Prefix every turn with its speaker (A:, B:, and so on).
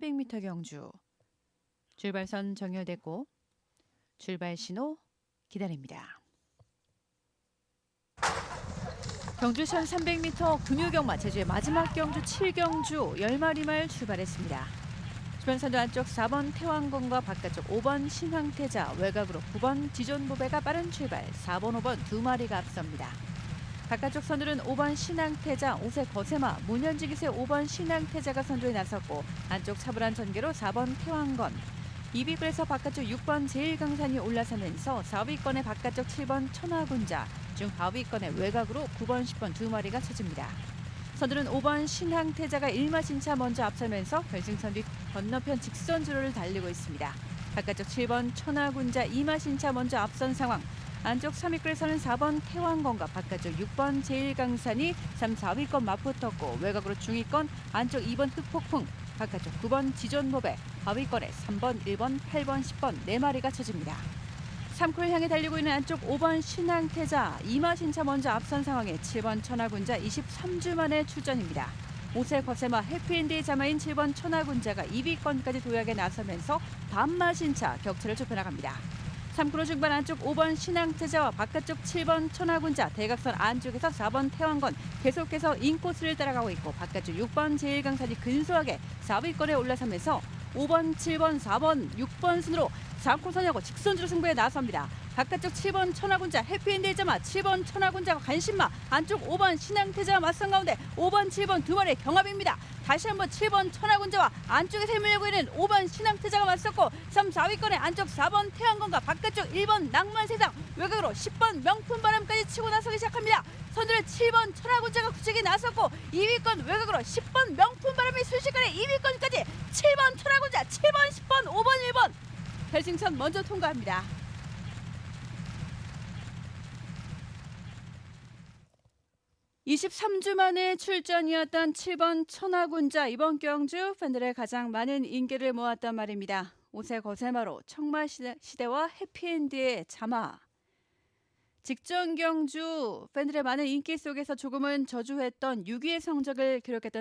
A: 300m 경주. 출발선 정렬됐고 출발 신호 기다립니다. 경주선 300m 근유경마 제주의 마지막 경주 7경주 10마리 말 출발했습니다. 주변선도 안쪽 4번 태왕건과 바깥쪽 5번 신황태자 외곽으로 9번 지존보배가 빠른 출발 4번 5번 두 마리가 앞섭니다. 바깥쪽 선두는 5번 신앙태자, 5세 거세마, 문현지기세 5번 신앙태자가 선두에 나섰고 안쪽 차분한 전개로 4번 태왕건, 2위글에서 바깥쪽 6번 제일강산이 올라서면서 4위권의 바깥쪽 7번 천하군자, 중 4위권의 외곽으로 9번, 10번 두 마리가 쳐집니다. 선두는 5번 신항태자가 1마신차 먼저 앞서면서 결승선 뒤 건너편 직선 주로를 달리고 있습니다. 바깥쪽 7번 천하군자 2마신차 먼저 앞선 상황. 안쪽 3위권에서는 4번 태왕건과 바깥쪽 6번 제일강산이 3, 4위권 맞붙었고 외곽으로 중위권 안쪽 2번 흑폭풍 바깥쪽 9번 지존모배 하위권에 3번, 1번, 8번, 10번 네 마리가 쳐집니다. 3코를 향해 달리고 있는 안쪽 5번 신앙태자 이마신차 먼저 앞선 상황에 7번 천하군자 23주 만의 출전입니다. 5세 거세마 해피엔드의 자마인 7번 천하군자가 2위권까지 도약에 나서면서 반마신차 격차를 좁혀나갑니다. 3코로 중반 안쪽 5번 신앙태자와 바깥쪽 7번 천하군자 대각선 안쪽에서 4번 태왕건 계속해서 인코스를 따라가고 있고 바깥쪽 6번 제일강산이 근소하게 4위권에 올라서면서 5번, 7번, 4번, 6번 순으로 3코 선하고 직선주로 승부에 나섭니다. 바깥쪽 7번 천하군자 해피엔드의 자마 7번 천하군자가 관심마 안쪽 5번 신앙태자가 맞선 가운데 5번, 7번 두 마리의 경합입니다. 다시 한번 7번 천하군자와 안쪽에서 힘을 내고 있는 5번 신앙태자가 맞섰고 3, 4위권의 안쪽 4번 태양건과 바깥쪽 1번 낭만세상 외곽으로 10번 명품바람까지 치고 나서기 시작합니다. 선두는 7번 천하군자가 굳히게 나섰고 2위권 외곽으로 10번 명품바람이 순식간에 2위권까지 7번 천하군자 7번 10번 5번 1번 결승선 먼저 통과합니다. (23주) 만에 출전이었던 7번 천하군자 이번 경주 팬들의 가장 많은 인기를 모았단 말입니다. 옷의 거세마로 청마 시대- 시대와 해피엔드의 자마 직전 경주 팬들의 많은 인기 속에서 조금은 저조했던 6위의 성적을 기록했던